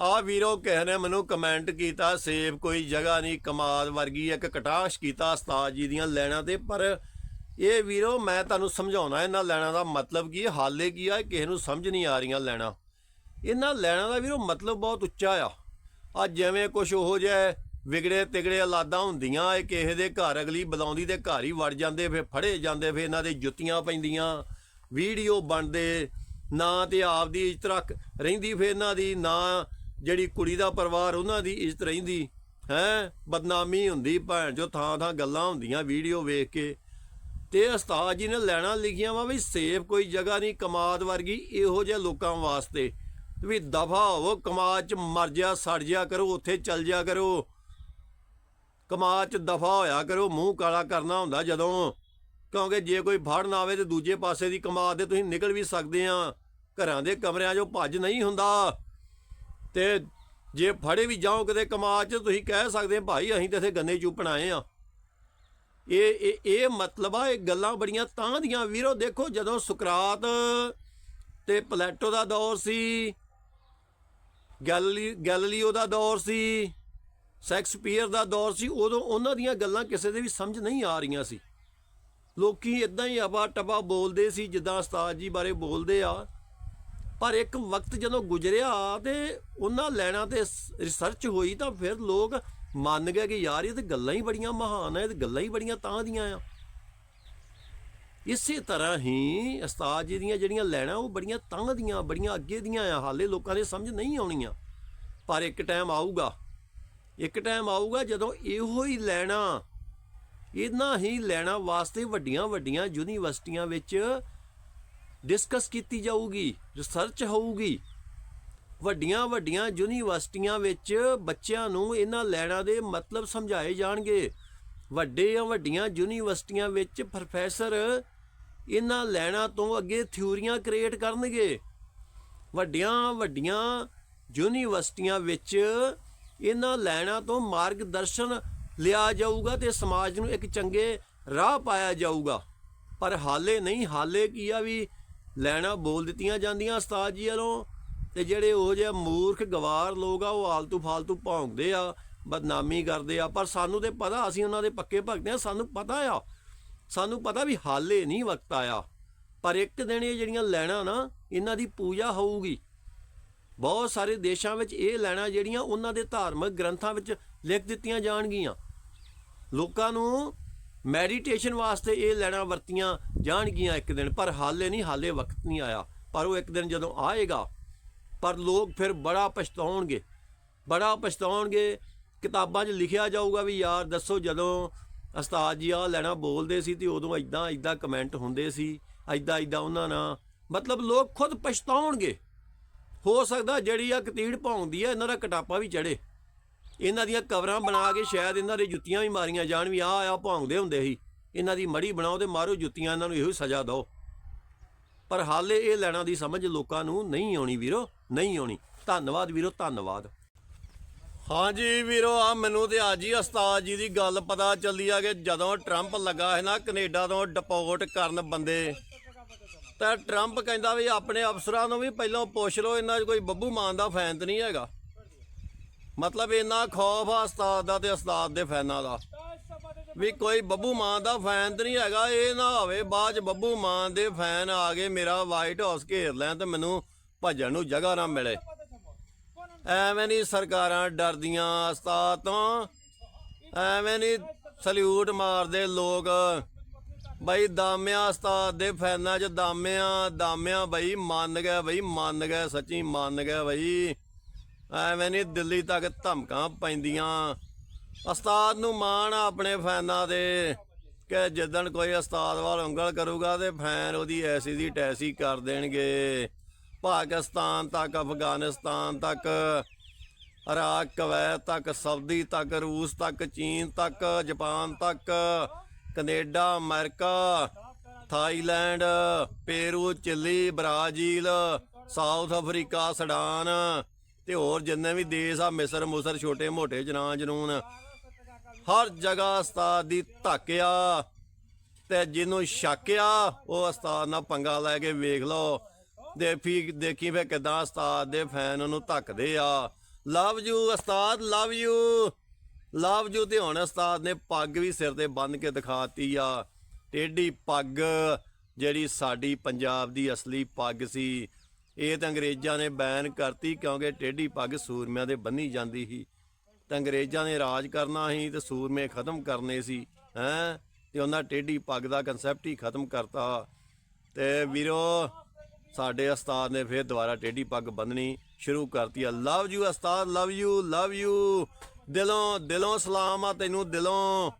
ਆ ਵੀਰੋ, ਕਿਸੇ ਨੇ ਮੈਨੂੰ ਕਮੈਂਟ ਕੀਤਾ, ਸੇਬ ਕੋਈ ਜਗ੍ਹਾ ਨਹੀਂ, ਕਮਾਦ ਵਰਗੀ ਇੱਕ ਕਟਾਸ਼ ਕੀਤਾ ਉਸਤਾਦ ਜੀ ਦੀਆਂ ਲੈਣਾ ਤੇ। ਪਰ ਇਹ ਵੀਰੋ, ਮੈਂ ਤੁਹਾਨੂੰ ਸਮਝਾਉਣਾ, ਇਹਨਾਂ ਲੈਣਾ ਦਾ ਮਤਲਬ ਕੀ ਹੈ? ਹਾਲੇ ਕੀ ਆ? ਕਿਸੇ ਨੂੰ ਸਮਝ ਨਹੀਂ ਆ ਰਹੀਆਂ ਲੈਣਾ। ਇਹਨਾਂ ਲੈਣਾ ਦਾ ਵੀਰੋ, ਮਤਲਬ ਬਹੁਤ ਉੱਚਾ ਆ। ਆ ਜਿਵੇਂ ਕੁਝ ਉਹ ਜਿਹਾ ਵਿਗੜੇ ਤਿਗੜੇ ਔਲਾਦਾਂ ਹੁੰਦੀਆਂ, ਇਹ ਕਿਸੇ ਦੇ ਘਰ ਅਗਲੀ ਬੁਲਾਉਂਦੀ ਦੇ ਘਰ ਹੀ ਵੜ ਜਾਂਦੇ, ਫਿਰ ਫੜੇ ਜਾਂਦੇ, ਫਿਰ ਇਹਨਾਂ ਦੇ ਜੁੱਤੀਆਂ ਪੈਂਦੀਆਂ, ਵੀਡੀਓ ਬਣਦੇ, ਨਾ ਤੇ ਆਪ ਦੀ ਇੱਜ਼ਤ ਰੱਖ ਰਹਿੰਦੀ ਫਿਰ ਇਹਨਾਂ ਦੀ, ਨਾ ਜਿਹੜੀ ਕੁੜੀ ਦਾ ਪਰਿਵਾਰ ਉਹਨਾਂ ਦੀ ਇੱਜ਼ਤ ਰਹਿੰਦੀ, ਹੈ? ਬਦਨਾਮੀ ਹੁੰਦੀ ਭੈਣ ਜੋ ਥਾਂ ਥਾਂ ਗੱਲਾਂ ਹੁੰਦੀਆਂ, ਵੀਡੀਓ ਵੇਖ ਕੇ। ਤੇ ਉਸਤਾਦ ਜੀ ਨੇ ਲੈਣਾ ਲਿਖੀਆਂ ਵਾ ਵੀ ਸੇਫ ਕੋਈ ਜਗ੍ਹਾ ਨਹੀਂ, ਕਮਾਦ ਵਰਗੀ ਇਹੋ ਜਿਹੇ ਲੋਕਾਂ ਵਾਸਤੇ। ਵੀ ਦਫਾ ਹੋਵੋ, ਕਮਾਦ ਚ ਮਰ ਜਾ ਸੜ ਜਾ ਕਰੋ, ਉੱਥੇ ਚੱਲ ਜਾ ਕਰੋ। ਕਮਾਦ ਚ ਦਫਾ ਹੋਇਆ ਕਰੋ, ਮੂੰਹ ਕਾਲਾ ਕਰਨਾ ਹੁੰਦਾ ਜਦੋਂ। ਕਿਉਂਕਿ ਜੇ ਕੋਈ ਫੜਨ ਆਵੇ ਤੇ ਦੂਜੇ ਪਾਸੇ ਦੀ ਕਮਾਦ ਦੇ ਤੁਸੀਂ ਨਿਕਲ ਵੀ ਸਕਦੇ ਆ। ਘਰਾਂ ਦੇ ਕਮਰਿਆਂ 'ਚੋਂ ਭੱਜ ਨਹੀਂ ਹੁੰਦਾ। ਤੇ ਜੇ ਫੜੇ ਵੀ ਜਾਓ ਕਿਤੇ ਕਮਾਦ 'ਚ, ਤੁਸੀਂ ਕਹਿ ਸਕਦੇ ਭਾਈ ਅਸੀਂ ਤੇ ਇੱਥੇ ਗੰਨੇ ਚੂਪਣ ਆਏ ਆ। ਇਹ ਇਹ ਇਹ ਮਤਲਬ ਆ, ਇਹ ਗੱਲਾਂ ਬੜੀਆਂ ਤਾਂ ਦੀਆਂ। ਵੀਰੋ, ਦੇਖੋ, ਜਦੋਂ ਸੁਕਰਾਤ ਤੇ ਪਲੇਟੋ ਦਾ ਦੌਰ ਸੀ, ਗੈਲਲੀ, ਗੈਲੀਲੀਓ ਦਾ ਦੌਰ ਸੀ, ਸ਼ੈਕਸਪੀਅਰ ਦਾ ਦੌਰ ਸੀ, ਉਦੋਂ ਉਹਨਾਂ ਦੀਆਂ ਗੱਲਾਂ ਕਿਸੇ ਦੇ ਵੀ ਸਮਝ ਨਹੀਂ ਆ ਰਹੀਆਂ ਸੀ। ਲੋਕੀ ਇਦਾਂ ਹੀ ਆਵਾ ਟਬਾ ਬੋਲਦੇ ਸੀ, ਜਿੱਦਾਂ ਉਸਤਾਦ ਜੀ ਬਾਰੇ ਬੋਲਦੇ ਆ। ਪਰ ਇੱਕ ਵਕਤ ਜਦੋਂ ਗੁਜ਼ਰਿਆ ਤੇ ਉਹਨਾਂ ਲੈਣਾ ਤੇ ਰਿਸਰਚ ਹੋਈ ਤਾਂ ਫਿਰ ਲੋਕ ਮੰਨ ਗਏ ਕਿ ਯਾਰ ਇਹ ਤੇ ਗੱਲਾਂ ਹੀ ਬੜੀਆਂ ਮਹਾਨ ਆ, ਇਹ ਤੇ ਗੱਲਾਂ ਹੀ ਬੜੀਆਂ ਤਾਂ ਦੀਆਂ ਆ। ਇਸੇ ਤਰ੍ਹਾਂ ਹੀ ਉਸਤਾਦ ਜੀ ਦੀਆਂ ਜਿਹੜੀਆਂ ਲੈਣਾ ਉਹ ਬੜੀਆਂ ਤਾਂ ਦੀਆਂ, ਬੜੀਆਂ ਅੱਗੇ ਦੀਆਂ ਆ, ਹਾਲੇ ਲੋਕਾਂ ਦੇ ਸਮਝ ਨਹੀਂ ਆਉਣੀਆਂ। ਪਰ ਇੱਕ ਟਾਈਮ ਆਊਗਾ, ਇੱਕ ਟਾਈਮ ਆਊਗਾ ਜਦੋਂ ਇਹੋ ਹੀ ਲੈਣਾ, ਇਹਨਾਂ ਹੀ ਲੈਣਾ ਵਾਸਤੇ ਵੱਡੀਆਂ ਵੱਡੀਆਂ ਯੂਨੀਵਰਸਿਟੀਆਂ ਵਿੱਚ ਡਿਸਕਸ ਕੀਤੀ ਜਾਊਗੀ ਰਿਸਰਚ ਹੋਊਗੀ। ਵੱਡੀਆਂ ਵੱਡੀਆਂ ਯੂਨੀਵਰਸਿਟੀਆਂ ਵਿੱਚ ਬੱਚਿਆਂ ਨੂੰ ਇਹਨਾਂ ਲੈਣਾ ਦੇ ਮਤਲਬ ਸਮਝਾਏ ਜਾਣਗੇ। ਵੱਡੇ ਵੱਡੀਆਂ ਯੂਨੀਵਰਸਿਟੀਆਂ ਵਿੱਚ ਪ੍ਰੋਫੈਸਰ ਇਹਨਾਂ ਲੈਣਾ ਤੋਂ ਅੱਗੇ ਥਿਊਰੀਆਂ ਕ੍ਰੀਏਟ ਕਰਨਗੇ। ਵੱਡੀਆਂ ਵੱਡੀਆਂ ਯੂਨੀਵਰਸਿਟੀਆਂ ਵਿੱਚ ਇਹਨਾਂ ਲੈਣਾ ਤੋਂ ਮਾਰਗਦਰਸ਼ਨ ਲਿਆ ਜਾਊਗਾ ਤੇ ਸਮਾਜ ਨੂੰ ਇੱਕ ਚੰਗੇ ਰਾਹ ਪਾਇਆ ਜਾਊਗਾ। ਪਰ ਹਾਲੇ ਨਹੀਂ, ਹਾਲੇ ਕੀ ਆ ਵੀ ਲੈਣਾ ਬੋਲ ਦਿੱਤੀਆਂ ਜਾਂਦੀਆਂ ਉਸਤਾਦ ਜੀ ਵੱਲੋਂ। ਤੇ ਜਿਹੜੇ ਉਹ ਜਿਹੇ ਮੂਰਖ, ਗਵਾਰ ਲੋਕ ਆ, ਉਹ ਆਲਤੂ ਫਾਲਤੂ ਭੌਂਕਦੇ ਆ, ਬਦਨਾਮੀ ਕਰਦੇ ਆ। ਪਰ ਸਾਨੂੰ ਤੇ ਪਤਾ, ਅਸੀਂ ਉਹਨਾਂ ਦੇ ਪੱਕੇ ਭਗਤ ਆ, ਸਾਨੂੰ ਪਤਾ ਆ। ਸਾਨੂੰ ਪਤਾ ਵੀ ਹਾਲੇ ਨਹੀਂ ਵਕਤ ਆਇਆ। ਪਰ ਇੱਕ ਦਿਨ ਇਹ ਜਿਹੜੀਆਂ ਲੈਣਾ ਨਾ, ਇਹਨਾਂ ਦੀ ਪੂਜਾ ਹੋਊਗੀ। ਬਹੁਤ ਸਾਰੇ ਦੇਸ਼ਾਂ ਵਿੱਚ ਇਹ ਲੈਣਾ ਜਿਹੜੀਆਂ ਉਹਨਾਂ ਦੇ ਧਾਰਮਿਕ ਗ੍ਰੰਥਾਂ ਵਿੱਚ ਲਿਖ ਦਿੱਤੀਆਂ ਜਾਣਗੀਆਂ। ਲੋਕਾਂ ਨੂੰ ਮੈਡੀਟੇਸ਼ਨ ਵਾਸਤੇ ਇਹ ਲੈਣਾ ਵਰਤੀਆਂ ਜਾਣਗੀਆਂ ਇੱਕ ਦਿਨ, ਪਰ ਹਾਲੇ ਨਹੀਂ, ਹਾਲੇ ਵਕਤ ਨਹੀਂ ਆਇਆ। ਪਰ ਉਹ ਇੱਕ ਦਿਨ ਜਦੋਂ ਆਏਗਾ, ਪਰ ਲੋਕ ਫਿਰ ਬੜਾ ਪਛਤਾਉਣਗੇ। ਬੜਾ ਪਛਤਾਉਣਗੇ, ਕਿਤਾਬਾਂ 'ਚ ਲਿਖਿਆ ਜਾਊਗਾ ਵੀ ਯਾਰ ਦੱਸੋ ਜਦੋਂ ਉਸਤਾਦ ਜੀ ਆ ਲੈਣਾ ਬੋਲਦੇ ਸੀ ਤੇ ਉਦੋਂ ਐਦਾਂ ਐਦਾਂ ਕਮੈਂਟ ਹੁੰਦੇ ਸੀ ਐਦਾਂ ਐਦਾਂ ਉਹਨਾਂ ਨਾਲ। ਮਤਲਬ ਲੋਕ ਖੁਦ ਪਛਤਾਉਣਗੇ। ਹੋ ਸਕਦਾ ਜਿਹੜੀ ਆ ਕਤੀੜ ਭੌਂਦੀ ਆ, ਇਹਨਾਂ ਦਾ ਕਟਾਪਾ ਵੀ ਚੜੇ ਇਹਨਾਂ ਦੀਆਂ ਕਵਰਾਂ ਬਣਾ ਕੇ ਸ਼ਾਇਦ ਇਹਨਾਂ ਦੇ ਜੁੱਤੀਆਂ ਵੀ ਮਾਰੀਆਂ ਜਾਣ ਵੀ ਆ ਆ ਭੌਂਦੇ ਹੁੰਦੇ ਸੀ। ਇਹਨਾਂ ਦੀ ਮੜੀ ਬਣਾਓ ਤੇ ਮਾਰੋ ਜੁੱਤੀਆਂ, ਇਹਨਾਂ ਨੂੰ ਇਹੋ ਹੀ ਸਜ਼ਾ ਦਿਓ। ਪਰ ਹਾਲੇ ਇਹ ਲੈਣਾ ਦੀ ਸਮਝ ਲੋਕਾਂ ਨੂੰ ਨਹੀਂ ਆਉਣੀ ਵੀਰੋ, ਨਹੀਂ ਆਉਣੀ। ਧੰਨਵਾਦ ਵੀਰੋ, ਧੰਨਵਾਦ। ਹਾਂਜੀ ਵੀਰੋ ਆ ਮੈਨੂੰ ਤੇ ਅੱਜ ਹੀ ਉਸਤਾਦ ਜੀ ਦੀ ਗੱਲ ਪਤਾ ਚੱਲੀ ਆ ਕਿ ਜਦੋਂ ਟਰੰਪ ਲੱਗਾ ਹੈ ਨਾ ਕੈਨੇਡਾ ਤੋਂ ਡਿਪੋਰਟ ਕਰਨ ਬੰਦੇ, ਤਾਂ ਟਰੰਪ ਕਹਿੰਦਾ ਵੀ ਆਪਣੇ ਅਫਸਰਾਂ ਨੂੰ ਵੀ ਪਹਿਲਾਂ ਪੁੱਛ ਲਓ, ਇਹਨਾਂ 'ਚ ਕੋਈ ਬੱਬੂ ਮਾਨ ਦਾ ਫੈਨ ਤਾਂ ਨਹੀਂ ਹੈਗਾ। ਮਤਲਬ ਇੰਨਾ ਖੌਫ ਆ ਉਸਤਾਦ ਦਾ ਤੇ ਉਸਤਾਦ ਦੇ ਫੈਨਾਂ ਦਾ। ਵੀ ਕੋਈ ਬੱਬੂ ਮਾਨ ਦਾ ਫੈਨ ਤਾਂ ਨਹੀਂ ਹੈਗਾ, ਇਹ ਨਾ ਹੋਵੇ ਬਾਅਦ ਚ ਬੱਬੂ ਮਾਨ ਦੇ ਫੈਨ ਆ ਗਏ ਮੇਰਾ ਵਾਈਟ ਹਾਊਸ ਘੇਰ ਲੈਣ ਤੇ ਮੈਨੂੰ ਭੱਜਣ ਨੂੰ ਜਗ੍ਹਾ ਨਾ ਮਿਲੇ। ਐਵੇਂ ਨਹੀਂ ਸਰਕਾਰਾਂ ਡਰਦੀਆਂ ਉਸਤਾਦ ਤੋਂ। ਐਵੇਂ ਨਹੀਂ ਸਲੂਟ ਮਾਰਦੇ ਲੋਕ। ਬਈ ਦਾਮਿਆ ਉਸਤਾਦ ਦੇ ਫੈਨਾਂ 'ਚ ਦਾਮਿਆ ਦਾਮਿਆ ਬਈ ਮੰਨ ਗਏ ਬਈ, ਮੰਨ ਗਏ ਸੱਚੀ, ਮੰਨ ਗਏ ਬਈ। ਐਵੇਂ ਨਹੀਂ ਦਿੱਲੀ ਤੱਕ ਧਮਕਾਂ ਪੈਂਦੀਆਂ। ਉਸਤਾਦ ਨੂੰ ਮਾਣ ਆ ਆਪਣੇ ਫੈਨਾਂ ਦੇ ਕਿ ਜਿੱਦਣ ਕੋਈ ਉਸਤਾਦ ਵੱਲ ਉਂਗਲ ਕਰੂਗਾ ਤੇ ਫੈਨ ਉਹਦੀ ਐਸੀ ਦੀ ਟੈਸੀ ਕਰ ਦੇਣਗੇ। ਪਾਕਿਸਤਾਨ ਤੱਕ, ਅਫਗਾਨਿਸਤਾਨ ਤੱਕ, ਇਰਾਕ, ਕਵੈਤ ਤੱਕ, ਸਾਊਦੀ ਤੱਕ, ਰੂਸ ਤੱਕ, ਚੀਨ ਤੱਕ, ਜਾਪਾਨ ਤੱਕ, Canada, America, Thailand, Peru, Chile, Brazil, South Africa, Sudan ਤੇ ਹੋਰ ਜਿੰਨੇ ਵੀ ਦੇਸ਼ ਆ, ਮਿਸਰ ਮੁਸਰ, ਛੋਟੇ ਮੋਟੇ ਜਨਾਂ ਜਨੂਨ, ਹਰ ਜਗ੍ਹਾ ਉਸਤਾਦ ਦੀ ਧੱਕਿਆ ਤੇ ਜਿਹਨੂੰ ਸ਼ੱਕਿਆ ਉਹ ਉਸਤਾਦ ਨਾਲ ਪੰਗਾ ਲੈ ਕੇ ਵੇਖ ਲਓ। ਦੇਖੀ ਦੇਖੀ ਫੇ ਕਿਦਾਂ ਉਸਤਾਦ ਦੇ ਫੈਨ ਉਹਨੂੰ ਧੱਕਦੇ ਆ। ਲਵ ਯੂ ਉਸਤਾਦ ਲਵ ਯੂ ਲਵ ਯੂ ਤੇ ਹੁਣ ਉਸਤਾਦ ਨੇ ਪੱਗ ਵੀ ਸਿਰ ਤੇ ਬੰਨ ਕੇ ਦਿਖਾਤੀ ਆ। ਟੇਢੀ ਪੱਗ ਜਿਹੜੀ ਸਾਡੀ ਪੰਜਾਬ ਦੀ ਅਸਲੀ ਪੱਗ ਸੀ। ਇਹ ਤਾਂ ਅੰਗਰੇਜ਼ਾਂ ਨੇ ਬੈਨ ਕਰਤੀ ਕਿਉਂਕਿ ਟੇਢੀ ਪੱਗ ਸੂਰਮਿਆਂ ਦੇ ਬੰਨੀ ਜਾਂਦੀ ਸੀ। ਤਾਂ ਅੰਗਰੇਜ਼ਾਂ ਨੇ ਰਾਜ ਕਰਨਾ ਸੀ ਤੇ ਸੂਰਮੇ ਖਤਮ ਕਰਨੇ ਸੀ, ਹੈ? ਤੇ ਉਹਨਾਂ ਟੇਢੀ ਪੱਗ ਦਾ ਕਨਸੈਪਟ ਹੀ ਖਤਮ ਕਰਤਾ। ਤੇ ਵੀਰੋ, ਸਾਡੇ ਉਸਤਾਦ ਨੇ ਫਿਰ ਦੁਬਾਰਾ ਟੇਢੀ ਪੱਗ ਬੰਨਣੀ ਸ਼ੁਰੂ ਕਰਤੀ। ਆ ਲਵ ਯੂ ਉਸਤਾਦ ਲਵ ਯੂ ਲਵ ਯੂ ਦਿਲੋਂ ਦਿਲੋਂ ਸਲਾਮ ਆ ਤੈਨੂੰ, ਦਿਲੋਂ।